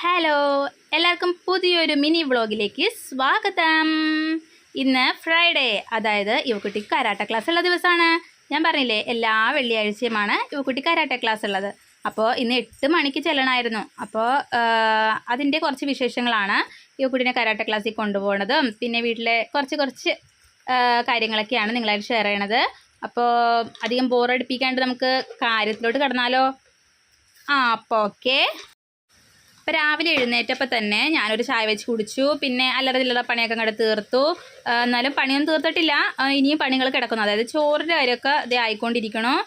Hello എല്ലാവർക്കും പുതിയൊരു mini വ്ളോഗിലേക്ക് സ്വാഗതം. ഇന്ന് ഫ്രൈഡേ അതായത് യുവക്കുട്ടി കരാട്ട ക്ലാസ് ഉള്ള ദിവസമാണ്. ഞാൻ പറഞ്ഞില്ലേ എല്ലാ വെള്ളിയാഴ്ചയുമാണ് യുവക്കുട്ടി കരാട്ട ക്ലാസ് ഉള്ളത്. അപ്പോൾ ഇന്ന് എട്ട് മണിക്ക് ചെല്ലണമായിരുന്നു. അപ്പോൾ അതിന്റെ കുറച്ച് വിശേഷങ്ങളാണ് യുവക്കുട്ടിനെ കരാട്ട ക്ലാസ്സിൽ കൊണ്ടുപോകുന്നതും പിന്നെ വീട്ടിലെ കുറച്ച് കുറച്ച് കാര്യങ്ങളൊക്കെയാണ് നിങ്ങളായിട്ട് ഷെയർ ചെയ്യണത്. അപ്പോൾ അധികം ബോറടിപ്പിക്കാണ്ട് നമുക്ക് കാര്യത്തിലോട്ട് കടന്നാലോ? ആ അപ്പോൾ ഓക്കെ അപ്പോൾ രാവിലെ എഴുന്നേറ്റപ്പോൾ തന്നെ ഞാനൊരു ചായ വെച്ച് കുടിച്ചു. പിന്നെ അല്ലറ ചില്ലറ പണിയൊക്കെ അങ്ങോട്ട് തീർത്തു. എന്നാലും പണിയൊന്നും തീർത്തിട്ടില്ല. ഇനിയും പണികൾ കിടക്കുന്നു. അതായത് ചോറിന്റെ കാര്യമൊക്കെ ഇത് ആയിക്കൊണ്ടിരിക്കണം.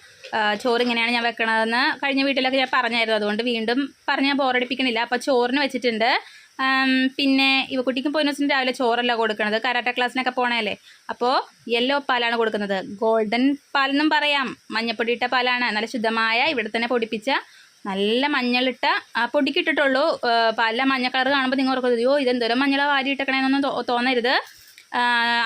ചോറ് ഇങ്ങനെയാണ് ഞാൻ വെക്കണതെന്ന് കഴിഞ്ഞ വീട്ടിലൊക്കെ ഞാൻ പറഞ്ഞായിരുന്നു. അതുകൊണ്ട് വീണ്ടും പറഞ്ഞാൽ ബോറടിപ്പിക്കണില്ല. അപ്പോൾ ചോറിന് വെച്ചിട്ടുണ്ട്. പിന്നെ പിന്നെ ഇവക്കുട്ടിക്കും പോയിനോസിന് രാവിലെ ചോറല്ല കൊടുക്കുന്നത് കരാട്ട ക്ലാസ്സിനൊക്കെ പോണേലേ അപ്പോൾ യെല്ലോ പാലാണ് കൊടുക്കുന്നത്. ഗോൾഡൻ പാലെന്നും പറയാം. മഞ്ഞപ്പൊടിയിട്ട പാലാണ്. നല്ല ശുദ്ധമായ ഇവിടെ തന്നെ പൊടിപ്പിച്ച നല്ല മഞ്ഞളിട്ട പൊടിക്ക് ഇട്ടിട്ടുള്ളൂ. പല മഞ്ഞ കളർ കാണുമ്പോൾ നിങ്ങൾ ഓർക്കരുത് അയ്യോ ഇതെന്തോരം മഞ്ഞള വാരി ഇട്ടേക്കണേന്നൊന്നും തോന്നരുത്.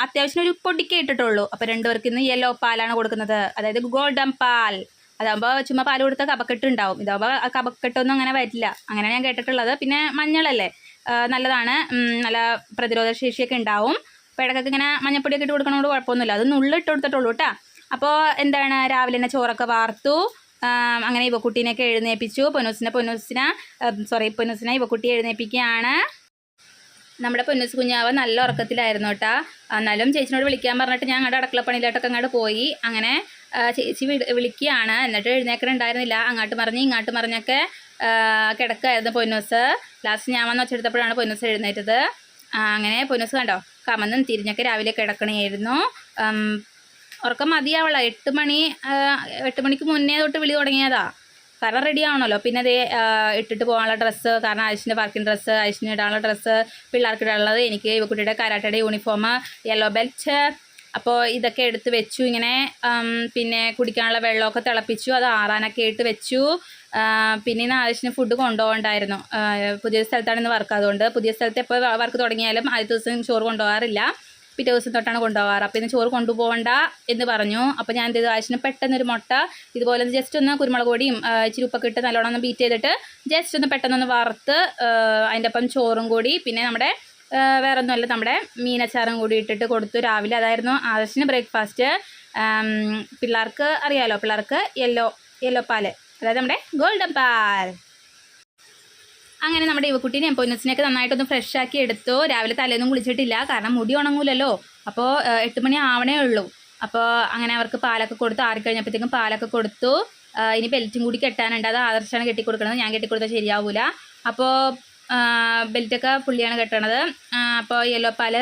അത്യാവശ്യം ഒരു പൊടിക്കേ ഇട്ടിട്ടുള്ളൂ. അപ്പോൾ രണ്ടുപേർക്ക് ഇന്ന് യെല്ലോ പാലാണ് കൊടുക്കുന്നത്. അതായത് ഗോൾഡൻ പാൽ. അതാകുമ്പോൾ ചുമ്മാ പാൽ കൊടുത്താൽ കപക്കെട്ട് ഉണ്ടാവും ഇതാകുമ്പോൾ ആ കപക്കെട്ടൊന്നും അങ്ങനെ വരില്ല. അങ്ങനെയാണ് ഞാൻ കേട്ടിട്ടുള്ളത്. പിന്നെ മഞ്ഞളല്ലേ? നല്ലതാണ്. നല്ല പ്രതിരോധ ശേഷിയൊക്കെ ഉണ്ടാവും. അപ്പോൾ ഇടയ്ക്കൊക്കെ ഇങ്ങനെ മഞ്ഞപ്പൊടിയൊക്കെ ഇട്ട് കൊടുക്കണോണ്ട് കുഴപ്പമൊന്നുമില്ല. അത് നുള്ളിട്ട് കൊടുത്തിട്ടുള്ളൂ കേട്ടോ അപ്പോൾ എന്താണ്? രാവിലെ തന്നെ ചോറൊക്കെ വാർത്തു. അങ്ങനെ ഇവക്കുട്ടീനെയൊക്കെ എഴുന്നേൽപ്പിച്ചു പൊന്നൂസിനെ പൊന്നൂസിനെ സോറി പൊന്നൂസിനെ ഇവക്കുട്ടിയെ എഴുന്നേൽപ്പിക്കുകയാണ് നമ്മുടെ പൊന്നൂസ് കുഞ്ഞാവ് നല്ല ഉറക്കത്തിലായിരുന്നു കേട്ടാ. എന്നാലും ചേച്ചിനോട് വിളിക്കാൻ പറഞ്ഞിട്ട് ഞാൻ അങ്ങോട്ട് അടുക്കളപ്പണിയിലോട്ടൊക്കെ അങ്ങോട്ട് പോയി. അങ്ങനെ ചേച്ചി വിളി- വിളിക്കുകയാണ്. എന്നിട്ട് എഴുന്നേക്കണുണ്ടായിരുന്നില്ല. അങ്ങോട്ട് മറിഞ്ഞ് ഇങ്ങോട്ട് മറിഞ്ഞൊക്കെ കിടക്കായിരുന്നു പൊന്നൂസ്. ലാസ്റ്റ് ഞാൻ വന്ന് വെച്ചെടുത്തപ്പോഴാണ് പൊന്നൂസ് എഴുന്നേറ്റത്. അങ്ങനെ പൊന്നൂസ് കണ്ടോ കമന്നും തിരിഞ്ഞൊക്കെ രാവിലെ കിടക്കണമായിരുന്നു ഉറക്കം മതിയാവള എട്ട് മണി എട്ട് മണിക്ക് മുന്നേ തൊട്ട് വിളി തുടങ്ങിയതാ. കാരണം റെഡി ആവണമല്ലോ പിന്നെ അതേ ഇട്ടിട്ട് പോകാനുള്ള ഡ്രസ്സ് കാരണം ആയുഷിന്റെ വർക്കിംഗ് ഡ്രസ്സ് ആയുഷിന് ഇടാനുള്ള ഡ്രസ്സ് പിള്ളേർക്ക് ഇടാനുള്ളത് എനിക്ക് ഇവക്കുട്ടിയുടെ കരാട്ടയുടെ യൂണിഫോം യെല്ലോ ബെൽറ്റ് അപ്പോൾ ഇതൊക്കെ എടുത്ത് വെച്ചു. ഇങ്ങനെ പിന്നെ കുടിക്കാനുള്ള വെള്ളമൊക്കെ തിളപ്പിച്ചു. അത് ആറാനൊക്കെ ഇട്ട് വെച്ചു. പിന്നെ ഇന്ന് ആയുഷിന് ഫുഡ് കൊണ്ടുപോകണ്ടായിരുന്നു. പുതിയ സ്ഥലത്താണ് ഇന്ന് വർക്ക് അതുകൊണ്ട് പുതിയ സ്ഥലത്ത് എപ്പോൾ വർക്ക് തുടങ്ങിയാലും ആദ്യ ദിവസം ചോറ് കൊണ്ടുപോകാറില്ല. പിറ്റേ ദിവസം തൊട്ടാണ് കൊണ്ടുപോകാറ്. അപ്പോൾ ഇന്ന് ചോറ് കൊണ്ടുപോകണ്ട എന്ന് പറഞ്ഞു. അപ്പോൾ ഞാൻ എന്ത് ചെയ്തു? ആവശ്യത്തിന് പെട്ടെന്ന് ഒരു മുട്ട ഇതുപോലെ ജസ്റ്റ് ഒന്ന് കുരുമുളക് പൊടിയും ഇച്ചിരി ഉപ്പൊക്കെ ഇട്ട് നല്ലോണം ഒന്ന് ബീറ്റ് ചെയ്തിട്ട് ജസ്റ്റ് ഒന്ന് പെട്ടെന്നൊന്ന് വറുത്ത് അതിന്റെ ഒപ്പം ചോറും കൂടി പിന്നെ നമ്മുടെ വേറെ ഒന്നുമല്ല നമ്മുടെ മീനച്ചാറും കൂടി ഇട്ടിട്ട് കൊടുത്തു രാവിലെ. അതായിരുന്നു ആവശ്യത്തിന് ബ്രേക്ക്ഫാസ്റ്റ് പിള്ളേർക്ക് അറിയാലോ പിള്ളേർക്ക് യെല്ലോ യെല്ലോ പാൽ. അതായത് നമ്മുടെ ഗോൾഡൻ പാൽ. അങ്ങനെ നമ്മുടെ യുവക്കുട്ടീനെ പൊന്നസിനെയൊക്കെ നന്നായിട്ടൊന്ന് ഫ്രഷ് ആക്കി എടുത്തു. രാവിലെ തലേന്നും കുളിച്ചിട്ടില്ല. കാരണം മുടി ഉണങ്ങൂലല്ലോ. അപ്പോൾ എട്ട് മണി ആവണേ ഉള്ളൂ. അപ്പോൾ അങ്ങനെ അവർക്ക് പാലൊക്കെ കൊടുത്തു ആറിക്കഴിഞ്ഞപ്പോഴത്തേക്കും പാലൊക്കെ കൊടുത്തു. ഇനി ബെൽറ്റും കൂടി കെട്ടാനുണ്ട്. അത് ആദർശാണ് കെട്ടിക്കൊടുക്കണത്. ഞാൻ കെട്ടിക്കൊടുത്താൽ ശരിയാവില്ല അപ്പോൾ ബെൽറ്റൊക്കെ പുള്ളിയാണ് കെട്ടണത്. അപ്പോൾ യെല്ലോ പാൽ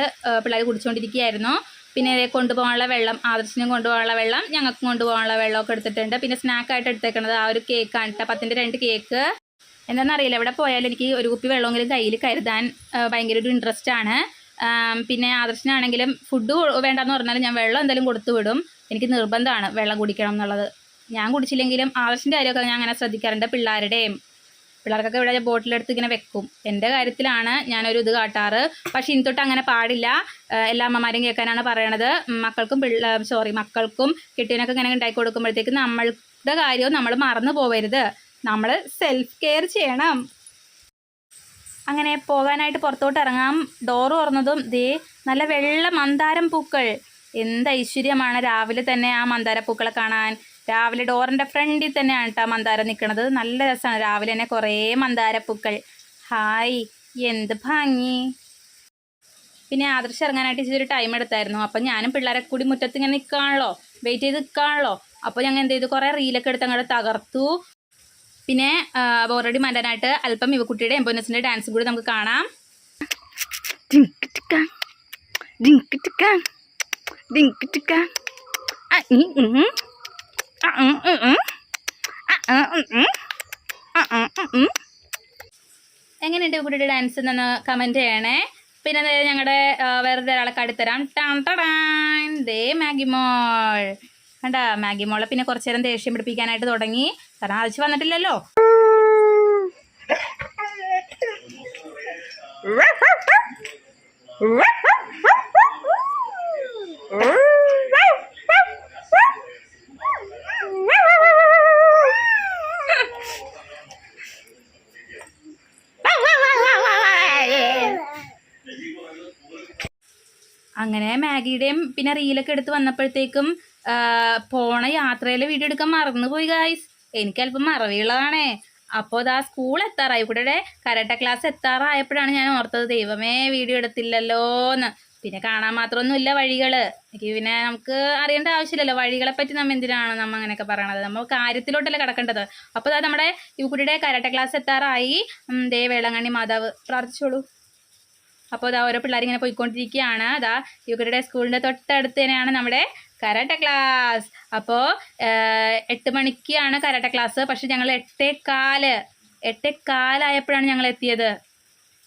പിള്ളേർ കുടിച്ചുകൊണ്ടിരിക്കുകയായിരുന്നു പിന്നെ കൊണ്ടുപോകാനുള്ള വെള്ളം ആദർശിനും കൊണ്ടുപോകാനുള്ള വെള്ളം ഞങ്ങൾക്കും കൊണ്ടുപോകാനുള്ള വെള്ളമൊക്കെ എടുത്തിട്ടുണ്ട്. പിന്നെ സ്നാക്കായിട്ട് എടുത്തേക്കണത് ആ ഒരു കേക്കാണ് കേട്ടോ പത്തിന്റെ രണ്ട് കേക്ക്. എന്താണെന്നറിയില്ല. എവിടെ പോയാലും എനിക്ക് ഒരു കുപ്പി വെള്ളമെങ്കിലും കയ്യിൽ കരുതാൻ ഭയങ്കര ഒരു ഇൻട്രസ്റ്റ് ആണ്. പിന്നെ ആദർശനാണെങ്കിലും ഫുഡ് വേണ്ടെന്ന് പറഞ്ഞാൽ ഞാൻ വെള്ളം എന്തായാലും കൊടുത്തു വിടും. എനിക്ക് നിർബന്ധമാണ് വെള്ളം കുടിക്കണം എന്നുള്ളത്. ഞാൻ കുടിച്ചില്ലെങ്കിലും ആദർശിന്റെ കാര്യമൊക്കെ ഞാൻ അങ്ങനെ ശ്രദ്ധിക്കാറുണ്ട്. പിള്ളേരുടെയും പിള്ളേർക്കൊക്കെ ഇവിടെ ബോട്ടിലെടുത്ത് ഇങ്ങനെ വെക്കും. എന്റെ കാര്യത്തിലാണ് ഞാനൊരു ഇത് കാട്ടാറ്. പക്ഷേ ഇനി തൊട്ട് അങ്ങനെ പാടില്ല. എല്ലാ അമ്മമാരും കേൾക്കാനാണ് പറയണത്. മക്കൾക്കും പിള്ള സോറി മക്കൾക്കും കിട്ടിയനൊക്കെ ഇങ്ങനെ ഉണ്ടാക്കി കൊടുക്കുമ്പോഴത്തേക്ക് നമ്മളുടെ കാര്യവും നമ്മൾ മറന്നു പോവരുത്. നമ്മൾ സെൽഫ് കെയർ ചെയ്യണം. അങ്ങനെ പോകാനായിട്ട് പുറത്തോട്ട് ഇറങ്ങാം. ഡോർ തുറന്നതും ദേ നല്ല വെള്ള മന്ദാരം പൂക്കൾ. എന്ത് ഐശ്വര്യമാണ് രാവിലെ തന്നെ ആ മന്ദാര പൂക്കളെ കാണാൻ. രാവിലെ ഡോറിന്റെ ഫ്രണ്ടിൽ തന്നെയാണ് കേട്ടോ മന്ദാരം നിൽക്കുന്നത് നല്ല രസമാണ് രാവിലെ തന്നെ കുറേ മന്ദാര പൂക്കൾ. ഹായ് എന്ത് ഭംഗി. പിന്നെ ആദർശം ഇറങ്ങാനായിട്ട് ഇച്ചിരി ടൈം എടുത്തായിരുന്നു. അപ്പം ഞാനും പിള്ളേരെ കൂടി മുറ്റത്ത് ഇങ്ങനെ നിൽക്കുകയാണല്ലോ വെയിറ്റ് ചെയ്ത് നിൽക്കുകയാണല്ലോ അപ്പോൾ ഞങ്ങൾ എന്ത് ചെയ്തു? കുറേ റീലൊക്കെ എടുത്ത് അങ്ങോട്ട് തകർത്തു. പിന്നെ ബോറടി മാറ്റാനായിട്ട് അല്പം ഇവക്കുട്ടിയുടെ എംബോനസിന്റെ ഡാൻസ് കൂടി നമുക്ക് കാണാം. എങ്ങനെയുണ്ട് കുട്ടിയുടെ ഡാൻസ് എന്നൊന്ന് കമന്റ് ചെയ്യണേ? പിന്നെ ഞങ്ങളുടെ വേറെ ഒരാളെ കാട്ടിത്തരാം. ടാൻ തടാൻ ദേ മാഗി വേണ്ട മാഗി മോളെ പിന്നെ കുറച്ചു നേരം ദേഷ്യം പിടിപ്പിക്കാനായിട്ട് തുടങ്ങി. കാരണം ആവശ്യം വന്നിട്ടില്ലല്ലോ. അങ്ങനെ മാഗിയുടെയും പിന്നെ റീലൊക്കെ എടുത്ത് വന്നപ്പോഴത്തേക്കും പോണ യാത്രയിലെ വീഡിയോ എടുക്കാൻ മറന്നു പോയി ഗായ്സ് എനിക്ക് അല്പം മറവിയുള്ളതാണേ. അപ്പോൾ ഇതാ സ്കൂൾ എത്താറായി. ഇവിടെ കരാട്ട ക്ലാസ് എത്താറായപ്പോഴാണ് ഞാൻ ഓർത്തത് ദൈവമേ വീഡിയോ എടുത്തില്ലല്ലോ എന്ന് പിന്നെ കാണാൻ മാത്രമൊന്നുമില്ല വഴികൾ എനിക്ക് പിന്നെ നമുക്ക് അറിയേണ്ട ആവശ്യമില്ലല്ലോ. വഴികളെ പറ്റി നമ്മ എന്തിനാണ് നമ്മ അങ്ങനെയൊക്കെ പറയണത്? നമ്മൾ കാര്യത്തിലോട്ടല്ലേ കിടക്കേണ്ടത്. അപ്പോൾ അതാ നമ്മുടെ യുവക്കുട്ടിയുടെ കരാട്ട ക്ലാസ് എത്താറായി. ദേ വേളങ്ങണ്ണി മാതാവ്. പ്രാർത്ഥിച്ചോളൂ. അപ്പോൾ അതാ ഓരോ പിള്ളേർ ഇങ്ങനെ പോയിക്കൊണ്ടിരിക്കുകയാണ് അതാ യുവക്കുട്ടിയുടെ സ്കൂളിന്റെ തൊട്ടടുത്ത് തന്നെയാണ് നമ്മുടെ കരാട്ട ക്ലാസ്. അപ്പോൾ എട്ട് മണിക്കാണ് കരാട്ട ക്ലാസ്. പക്ഷെ ഞങ്ങൾ എട്ടേ കാൽ. എട്ടേ കാലായപ്പോഴാണ് ഞങ്ങൾ എത്തിയത്.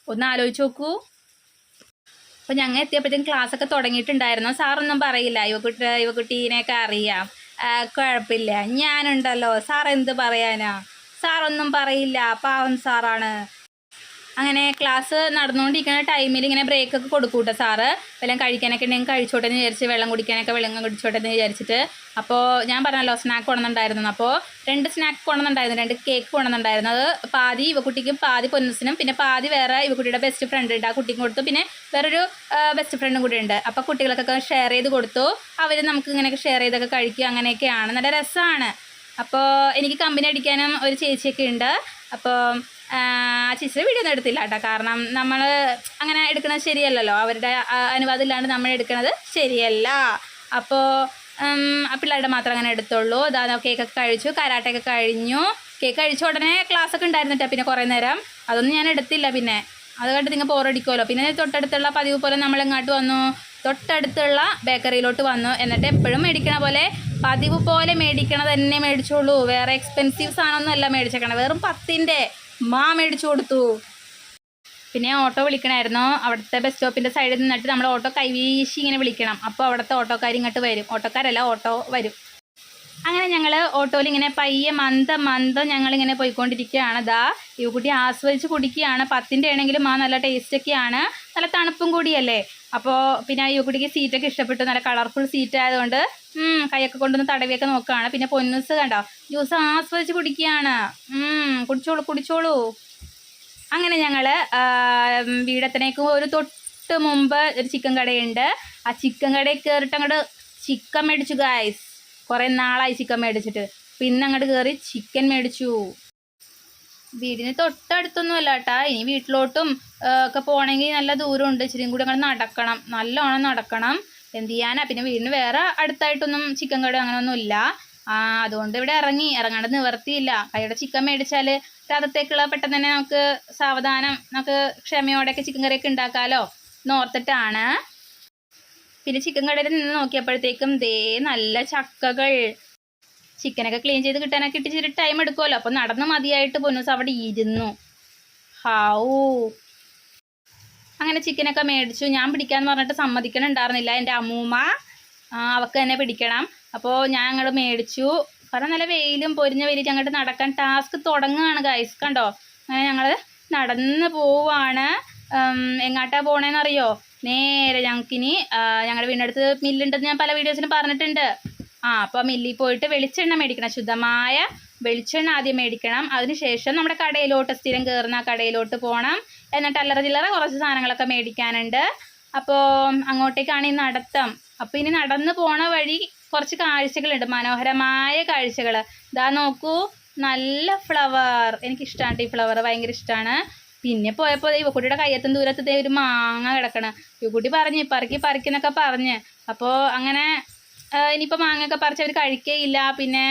ഒന്ന് ആലോചിച്ച് നോക്കൂ. അപ്പോൾ ഞങ്ങൾ എത്തിയപ്പോഴത്തേക്കും ക്ലാസ് ഒക്കെ തുടങ്ങിയിട്ടുണ്ടായിരുന്നു. സാറൊന്നും പറയില്ല. യുവക്കുട്ടി യുവക്കുട്ടീനെയൊക്കെ അറിയാം. കുഴപ്പമില്ല. ഞാനുണ്ടല്ലോ. സാർ എന്ത് പറയാനാ? സാറൊന്നും പറയില്ല. പാവം സാറാണ്. അങ്ങനെ ക്ലാസ് നടന്നുകൊണ്ടിരിക്കുന്ന ടൈമിൽ ഇങ്ങനെ ബ്രേക്ക് ഒക്കെ കൊടുക്കൂട്ടോ സാറ്. വല്ലതും കഴിക്കാനൊക്കെ ഉണ്ടെങ്കിൽ കഴിച്ചോട്ടെ എന്ന് വിചാരിച്ച് വെള്ളം കുടിക്കാനൊക്കെ വെള്ളം കുടിച്ചോട്ടെ എന്ന് വിചാരിച്ചിട്ട്. അപ്പോൾ ഞാൻ പറഞ്ഞല്ലോ സ്നാക്ക് കൊണ്ടുവന്നുണ്ടായിരുന്നു അപ്പോൾ രണ്ട് സ്നാക്ക് കൊണ്ടുവന്നുണ്ടായിരുന്നു രണ്ട് കേക്ക് കൊണ്ടുവന്നുണ്ടായിരുന്നു അത് പാതി ഇവക്കുട്ടിക്കും പാതി പൊന്നസിനും പിന്നെ പാതി വേറെ ഇവക്കുട്ടിയുടെ ബെസ്റ്റ് ഫ്രണ്ട് ഉണ്ട്. ആ കുട്ടിക്കും കൊടുത്തു. പിന്നെ വേറൊരു ബെസ്റ്റ് ഫ്രണ്ടും കൂടി ഉണ്ട്. അപ്പോൾ കുട്ടികൾക്കൊക്കെ ഷെയർ ചെയ്ത് കൊടുത്തു. അവർ നമുക്ക് ഇങ്ങനെയൊക്കെ ഷെയർ ചെയ്തൊക്കെ കഴിക്കുക അങ്ങനെയൊക്കെയാണ്. നല്ല രസമാണ്. അപ്പോൾ എനിക്ക് കമ്പനി അടിക്കാനും ഒരു ചേച്ചിയൊക്കെ ഉണ്ട്. അപ്പോൾ ചേച്ചിയുടെ വീഡിയോ ഒന്നും എടുത്തില്ല കേട്ടോ. കാരണം നമ്മൾ അങ്ങനെ എടുക്കുന്നത് ശരിയല്ലല്ലോ. അവരുടെ ആ, അനുവാദം ഇല്ലാണ്ട് നമ്മൾ എടുക്കുന്നത് ശരിയല്ല. അപ്പോൾ പിള്ളേരുടെ മാത്രം അങ്ങനെ എടുത്തുള്ളൂ. അതാ കേക്കൊക്കെ കഴിച്ചു. കരാട്ടയൊക്കെ കഴിഞ്ഞു. കേക്ക് കഴിച്ച ഉടനെ ക്ലാസ് ഒക്കെ ഉണ്ടായിരുന്നിട്ട് പിന്നെ കുറേ നേരം. അതൊന്നും ഞാൻ എടുത്തില്ല പിന്നെ. അത് കണ്ട് നിങ്ങൾ ബോറടിക്കുമല്ലോ പിന്നെ തൊട്ടടുത്തുള്ള പതിവ് പോലെ നമ്മൾ എങ്ങോട്ട് വന്നു? തൊട്ടടുത്തുള്ള ബേക്കറിയിലോട്ട് വന്നു. എന്നിട്ട് എപ്പോഴും മേടിക്കണ പോലെ പതിവ് പോലെ മേടിക്കണ തന്നെ മേടിച്ചോളൂ വേറെ എക്സ്പെൻസീവ് സാധനമൊന്നും അല്ല മേടിച്ചേക്കണം വെറും പത്തിന്റെ മാ മേടിച്ചു കൊടുത്തു. പിന്നെ ഓട്ടോ വിളിക്കണമായിരുന്നു അവിടുത്തെ ബസ് സ്റ്റോപ്പിന്റെ സൈഡിൽ നിന്നിട്ട് നമ്മൾ ഓട്ടോ കൈവീശി ഇങ്ങനെ വിളിക്കണം. അപ്പോൾ അവിടുത്തെ ഓട്ടോക്കാർ ഇങ്ങോട്ട് വരും. ഓട്ടോക്കാരല്ല ഓട്ടോ വരും. അങ്ങനെ ഞങ്ങൾ ഓട്ടോയിൽ ഇങ്ങനെ പയ്യെ മന്ദം മന്ദം ഞങ്ങളിങ്ങനെ പോയിക്കൊണ്ടിരിക്കുകയാണ്. ദാ ഈ കുട്ടി ആസ്വദിച്ച് കുടിക്കുകയാണ്. പത്തിന്റെ ആണെങ്കിലും ആ നല്ല ടേസ്റ്റൊക്കെയാണ് നല്ല തണുപ്പും കൂടിയല്ലേ? അപ്പോൾ പിന്നെ ഈ കുട്ടിക്ക് സീറ്റൊക്കെ ഇഷ്ടപ്പെട്ടു. നല്ല കളർഫുൾ സീറ്റ് ആയതുകൊണ്ട് കൈയൊക്കെ കൊണ്ടൊന്ന് തടവിയൊക്കെ നോക്കുകയാണ്. പിന്നെ പൊന്നൂസ് കണ്ടോ? ജ്യൂസ് ആസ്വദിച്ച് കുടിക്കുകയാണ്. കുടിച്ചോളൂ കുടിച്ചോളൂ. അങ്ങനെ ഞങ്ങൾ വീടത്തിനേക്ക് ഒരു തൊട്ട് മുമ്പ് ഒരു ചിക്കൻ കടയുണ്ട്. ആ ചിക്കൻ കടയിൽ കയറിയിട്ട് അങ്ങോട്ട് ചിക്കൻ മേടിച്ചു ഗായ്സ് കുറേ നാളായി ചിക്കൻ മേടിച്ചിട്ട്. പിന്നെ അങ്ങോട്ട് കയറി ചിക്കൻ മേടിച്ചു. വീടിന് തൊട്ടടുത്തൊന്നും അല്ല കേട്ടാ ഇനി വീട്ടിലോട്ടും ഒക്കെ പോകണമെങ്കിൽ നല്ല ദൂരമുണ്ട്. ഇച്ചിരിയും കൂടി അങ്ങോട്ട് നടക്കണം. നല്ലോണം നടക്കണം. എന്ത് ചെയ്യാനാ? പിന്നെ വീടിന് വേറെ അടുത്തായിട്ടൊന്നും ചിക്കൻ കട അങ്ങനെയൊന്നും ഇല്ല ആ അതുകൊണ്ട് ഇവിടെ ഇറങ്ങി. ഇറങ്ങാണ്ട് നിവർത്തിയില്ല. കൈയുടെ ചിക്കൻ മേടിച്ചാൽ രാതത്തേക്കുള്ള പെട്ടെന്ന് തന്നെ നമുക്ക് സാവധാനം നമുക്ക് ക്ഷമയോടെയൊക്കെ ചിക്കൻ കറിയൊക്കെ ഉണ്ടാക്കാമല്ലോ എന്നോർത്തിട്ടാണ് പിന്നെ ചിക്കൻ കടയിൽ നിന്ന് നോക്കിയപ്പോഴത്തേക്കും ദേ നല്ല ചക്കകൾ. ചിക്കനൊക്കെ ക്ലീൻ ചെയ്ത് കിട്ടാനൊക്കെ ഇട്ടിച്ചിരി ടൈം എടുക്കുമല്ലോ അപ്പം നടന്ന് മതിയായിട്ട് പൊന്നൂസ് അവിടെ ഇരുന്നു. ഹാവൂ അങ്ങനെ ചിക്കനൊക്കെ മേടിച്ചു. ഞാൻ പിടിക്കാന്ന് പറഞ്ഞിട്ട് സമ്മതിക്കണുണ്ടായിരുന്നില്ല എന്റെ അമ്മൂമ്മ. അവക്ക് തന്നെ പിടിക്കണം. അപ്പോൾ ഞാൻ അങ്ങോട്ട് മേടിച്ചു. കാരണം നല്ല വെയിലും പൊരിഞ്ഞ വെയിലും അങ്ങോട്ട് നടക്കാൻ ടാസ്ക് തുടങ്ങുകയാണ് ഗൈസ് കണ്ടോ? അങ്ങനെ ഞങ്ങൾ നടന്ന് പോവാണ്. എങ്ങാട്ടാണ് എങ്ങാട്ടാ പോണേന്നറിയോ? നേരെ ഞങ്ങൾക്കിനി ഞങ്ങളുടെ വീടിനടുത്ത് മില്ലുണ്ടെന്ന് ഞാൻ പല വീഡിയോസിനും പറഞ്ഞിട്ടുണ്ട്. ആ അപ്പോൾ മില്ലിൽ പോയിട്ട് വെളിച്ചെണ്ണ മേടിക്കണം. ശുദ്ധമായ വെളിച്ചെണ്ണ ആദ്യം മേടിക്കണം. അതിനുശേഷം നമ്മുടെ കടയിലോട്ട് സ്ഥിരം കയറുന്ന കടയിലോട്ട് പോകണം എന്നിട്ട് അല്ലറ ചില്ലറ കുറച്ച് സാധനങ്ങളൊക്കെ മേടിക്കാനുണ്ട്. അപ്പോൾ അങ്ങോട്ടേക്കാണ് ഈ നടത്തം. അപ്പോൾ ഇനി നടന്ന് പോണ വഴി കുറച്ച് കാഴ്ചകളുണ്ട്. മനോഹരമായ കാഴ്ചകൾ ഇതാ നോക്കൂ നല്ല ഫ്ലവർ. എനിക്കിഷ്ടമാണ് ഈ ഫ്ലവർ ഭയങ്കര ഇഷ്ടമാണ് പിന്നെ പോയപ്പോൾ യുവക്കുട്ടിയുടെ കയ്യത്തും ദൂരത്ത് ഒരു മാങ്ങ കിടക്കണം. യുവക്കുട്ടി പറഞ്ഞ് പറക്കി പറിക്കുന്നൊക്കെ പറഞ്ഞ്. അപ്പോൾ അങ്ങനെ ഇനിയിപ്പോൾ മാങ്ങയൊക്കെ പറിച്ച് അവർ കഴിക്കേയില്ല പിന്നെ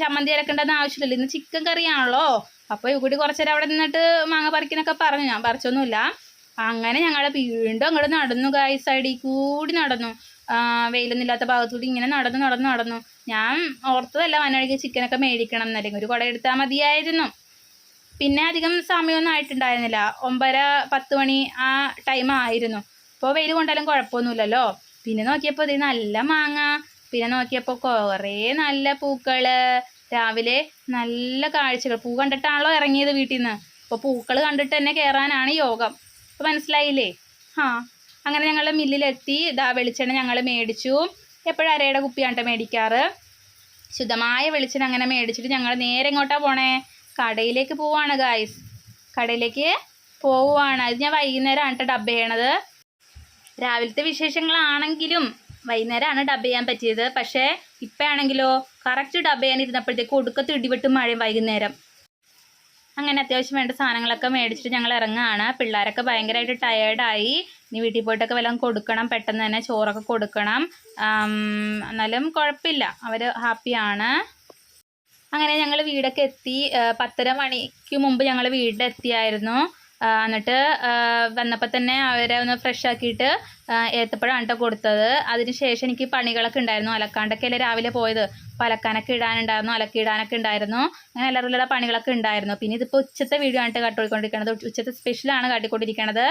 ചമ്മന്തി അരക്കേണ്ടെന്ന് ആവശ്യമില്ലല്ലോ. ഇന്ന് ചിക്കൻ കറിയാണല്ലോ. അപ്പോൾ യുവക്കുട്ടി കുറച്ച് നേരം അവിടെ നിന്നിട്ട് മാങ്ങ പറിക്കുന്നൊക്കെ പറഞ്ഞു. ഞാൻ പറിച്ചൊന്നുമില്ല. അങ്ങനെ ഞങ്ങൾ വീണ്ടും അങ്ങോട്ട് നടന്നു ഗായ് സൈഡിൽ കൂടി നടന്നു. വെയിലൊന്നുമില്ലാത്ത ഭാഗത്തൂടി ഇങ്ങനെ നടന്നു നടന്നു നടന്നു. ഞാൻ ഓർത്തതല്ല വനവഴിക്ക് ചിക്കനൊക്കെ മേടിക്കണം എന്നല്ലെങ്കിൽ ഒരു കുട എടുത്താൽ മതിയായിരുന്നു. പിന്നെ അധികം സമയമൊന്നും ആയിട്ടുണ്ടായിരുന്നില്ല. ഒമ്പര പത്ത് മണി ആ ടൈം ആയിരുന്നു. അപ്പോൾ വെയിൽ കൊണ്ടാലും കുഴപ്പമൊന്നുമില്ലല്ലോ. പിന്നെ നോക്കിയപ്പോൾ ഇത് നല്ല മാങ്ങ. പിന്നെ നോക്കിയപ്പോൾ കുറേ നല്ല പൂക്കൾ രാവിലെ നല്ല കാഴ്ചകൾ. പൂ കണ്ടിട്ടാണല്ലോ ഇറങ്ങിയത് വീട്ടിൽ നിന്ന് അപ്പോൾ പൂക്കൾ കണ്ടിട്ട് തന്നെ കയറാനാണ് യോഗം. അപ്പോൾ മനസ്സിലായില്ലേ? ആ അങ്ങനെ ഞങ്ങൾ മില്ലിലെത്തി. ഇതാ വെളിച്ചെണ്ണ ഞങ്ങൾ മേടിച്ചു. എപ്പോഴും അരയുടെ കുപ്പിയാണ് മേടിക്കാറ്? ശുദ്ധമായ വെളിച്ചെണ്ണ അങ്ങനെ മേടിച്ചിട്ട് ഞങ്ങൾ നേരെ ഇങ്ങോട്ടാണ് പോണേ? കടയിലേക്ക് പോവാണ് ഗായ്സ് കടയിലേക്ക് പോവുകയാണ് അത് ഞാൻ വൈകുന്നേരമാണ് കേട്ടോ ഡബ് ചെയ്യണത്. രാവിലത്തെ വിശേഷങ്ങളാണെങ്കിലും വൈകുന്നേരമാണ് ഡബ് ചെയ്യാൻ പറ്റിയത്. പക്ഷേ ഇപ്പോഴാണെങ്കിലോ കറക്റ്റ് ഡബ് ചെയ്യാൻ ഇരുന്നപ്പോഴത്തേക്ക് ഒടുക്കത്ത് ഇടിവിട്ട് മഴയും വൈകുന്നേരം. അങ്ങനെ അത്യാവശ്യം വേണ്ട സാധനങ്ങളൊക്കെ മേടിച്ചിട്ട് ഞങ്ങൾ ഇറങ്ങുകയാണ് പിള്ളേരൊക്കെ ഭയങ്കരമായിട്ട് ടയേർഡായി ഇനി വീട്ടിൽ പോയിട്ടൊക്കെ വല്ലതും കൊടുക്കണം പെട്ടെന്ന് തന്നെ ചോറൊക്കെ കൊടുക്കണം. എന്നാലും കുഴപ്പമില്ല. അവർ ഹാപ്പിയാണ് അങ്ങനെ ഞങ്ങൾ വീടൊക്കെ എത്തി പത്തര മണിക്ക് മുമ്പ് ഞങ്ങൾ വീട്ടിലെത്തിയായിരുന്നു. എന്നിട്ട് വന്നപ്പോൾ തന്നെ അവരെ ഒന്ന് ഫ്രഷ് ആക്കിയിട്ട് ഏത്തപ്പഴം കേട്ടോ കൊടുത്തത്. അതിന് ശേഷം എനിക്ക് പണികളൊക്കെ ഉണ്ടായിരുന്നു. അലക്കാണ്ടൊക്കെ അല്ലേ രാവിലെ പോയത്. അപ്പോൾ അലക്കാനൊക്കെ ഇടാനുണ്ടായിരുന്നു അലക്കിയിടാനൊക്കെ ഉണ്ടായിരുന്നു. അങ്ങനെ എല്ലാവരുടെ പണികളൊക്കെ ഉണ്ടായിരുന്നു. പിന്നെ ഇതിപ്പോൾ ഉച്ചത്തെ വീഡിയോ ആണ് കാട്ടിക്കൊണ്ടിരിക്കുന്നത് ഉച്ചത്തെ സ്പെഷ്യലാണ് കാട്ടിക്കൊണ്ടിരിക്കുന്നത്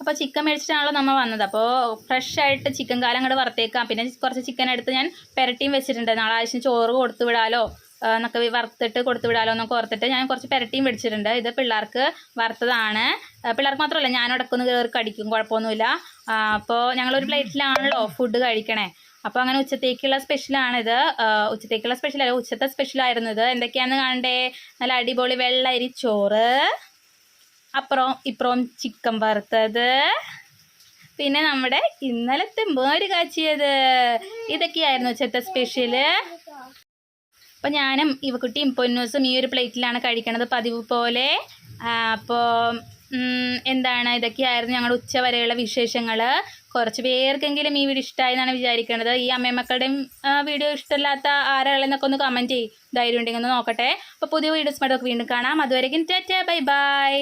അപ്പോൾ ചിക്കൻ മേടിച്ചിട്ടാണല്ലോ നമ്മൾ വന്നത്. അപ്പോൾ ഫ്രഷ് ആയിട്ട് ചിക്കൻ കാലം അങ്ങോട്ട് വറുത്തേക്കാം. പിന്നെ കുറച്ച് ചിക്കൻ എടുത്ത് ഞാൻ പെരട്ടിയും വെച്ചിട്ടുണ്ട്. നാളെ ആവശ്യം ചോറ് കൊടുത്തു വിടാലോ എന്നൊക്കെ വറുത്തിട്ട് കൊടുത്തു വിടാലോ എന്നൊക്കെ ഓർത്തിട്ട് ഞാൻ കുറച്ച് പെരട്ടിയും പിടിച്ചിട്ടുണ്ട് ഇത് പിള്ളേർക്ക് വറുത്തതാണ്. പിള്ളേർക്ക് മാത്രമല്ല ഞാൻ ഇടയ്ക്കൊന്ന് കയറി കടിക്കും കുഴപ്പമൊന്നുമില്ല. അപ്പോൾ ഞങ്ങളൊരു പ്ലേറ്റിലാണല്ലോ ഫുഡ് കഴിക്കണേ. അപ്പോൾ അങ്ങനെ ഉച്ചത്തേക്കുള്ള സ്പെഷ്യലാണിത് ഉച്ചത്തേക്കുള്ള സ്പെഷ്യൽ അല്ല ഉച്ചത്തെ സ്പെഷ്യലായിരുന്നു ഇത്. എന്തൊക്കെയാണെന്ന് കാണണ്ടേ? നല്ല അടിപൊളി വെള്ള അരി ചോറ്. അപ്പുറം ഇപ്പുറം ചിക്കൻ വറുത്തത്. പിന്നെ നമ്മുടെ ഇന്നലത്തെ മോര് കാച്ചിയത്. ഇതൊക്കെയായിരുന്നു ഉച്ചത്തെ സ്പെഷ്യൽ അപ്പോൾ ഞാനും ഇവക്കുട്ടിയും പൊന്നൂസും ഈ ഒരു പ്ലേറ്റിലാണ് കഴിക്കണത് പതിവ് പോലെ. അപ്പോൾ എന്താണ് ഇതൊക്കെയായിരുന്നു ഞങ്ങളുടെ ഉച്ച വരെയുള്ള വിശേഷങ്ങൾ കുറച്ച് പേർക്കെങ്കിലും ഈ വീഡിയോ ഇഷ്ടമായി എന്നാണ് വിചാരിക്കുന്നത് ഈ അമ്മയമ്മക്കളുടെയും വീഡിയോ ഇഷ്ടമില്ലാത്ത ആരാളെന്നൊക്കെ ഒന്ന് കമന്റ് ചെയ്യും. ധൈര്യം ഉണ്ടെങ്കിൽ ഒന്ന് നോക്കട്ടെ. അപ്പോൾ പുതിയ വീഡിയോസ് മറ്റൊക്കെ വീണ്ടും കാണാം. അതുവരെയും ടാറ്റ. Bye bye.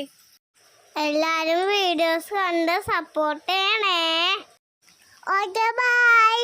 എല്ലാരും വീഡിയോസ് കണ്ട് സപ്പോർട്ട് ചെയ്യണേ. Okay bye